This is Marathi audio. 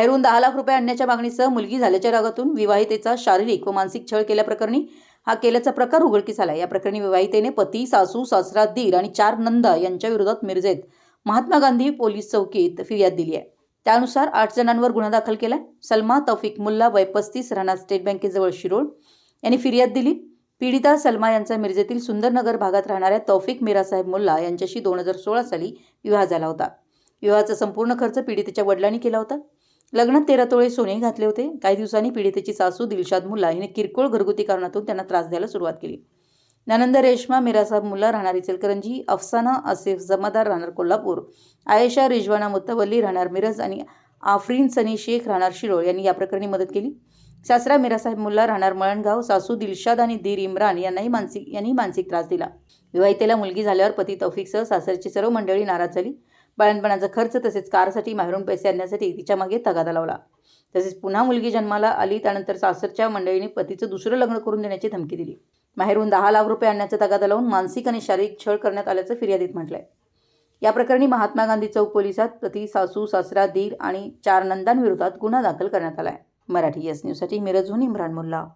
बाहेरून दहा लाख रुपये आणण्याच्या मागणीसह मुलगी झाल्याच्या रागातून विवाहितेचा शारीरिक व मानसिक छळ केल्याप्रकरणी हा केल्याचा प्रकार उघडकीस आला या प्रकरणी विवाहितेने पती सासू सासरा दीर आणि चार नंदा यांच्या विरोधात मिरजेत महात्मा गांधी पोलीस चौकीत फिर्याद दिली आहे. त्यानुसार आठ जणांवर गुन्हा दाखल केला सलमा तौफिक मुल्ला वय पस्तीस राहणार स्टेट बँकेजवळ शिरोळ यांनी फिर्याद दिली. पीडिता सलमा यांचा मिरजेतील सुंदरनगर भागात राहणाऱ्या तौफिक मिरासाहेब मुल्ला यांच्याशी दोन हजार सोळा साली विवाह झाला होता. विवाहाचा संपूर्ण खर्च पीडितेच्या वडिलांनी केला होता. लग्नात तेरा तोळे सोने घातले होते. काही दिवसांनी पीडितेची सासू दिलशाद मुल्ला हिने किरकोळ घरगुती कारणातून त्यांना त्रास द्यायला सुरुवात केली. नानंद रेश्मा मिरासाहेब मुल्ला राहणार इचलकरंजी अफसाना आसिफ जमादार राहणार कोल्हापूर आयशा रिजवाना मुत्तवल्ली राहणार मिरज आणि आफरीन सनी शेख राहणार शिरोळ यांनी या प्रकरणी मदत केली. सासरा मिरासाहेब मुल्ला राहणार मळणगाव सासू दिलशाद आणि दीर इम्रान यांनाही मानसिक यांनी मानसिक त्रास दिला. विवाहितेला मुलगी झाल्यावर पती तौफिकसह सासरची सर्व मंडळी नाराज झाली. बाळणपणाचा खर्च तसेच कारसाठी माहेरून पैसे आणण्यासाठी तिच्यामागे तगादा लावला. तसेच पुन्हा मुलगी जन्माला आली त्यानंतर सासरच्या मंडळीने पतीचं दुसरं लग्न करून देण्याची धमकी दिली. माहेरून दहा लाख रुपये आणण्याचा तगादा लावून मानसिक आणि शारीरिक छळ करण्यात आल्याचं फिर्यादीत म्हटलंय. या प्रकरणी महात्मा गांधी चौक पोलिसात पती सासू सासरा दीर आणि चार नंदांविरोधात गुन्हा दाखल करण्यात आलाय. मराठी एस न्यूजसाठी मिरजहून इम्रान मुल्ला.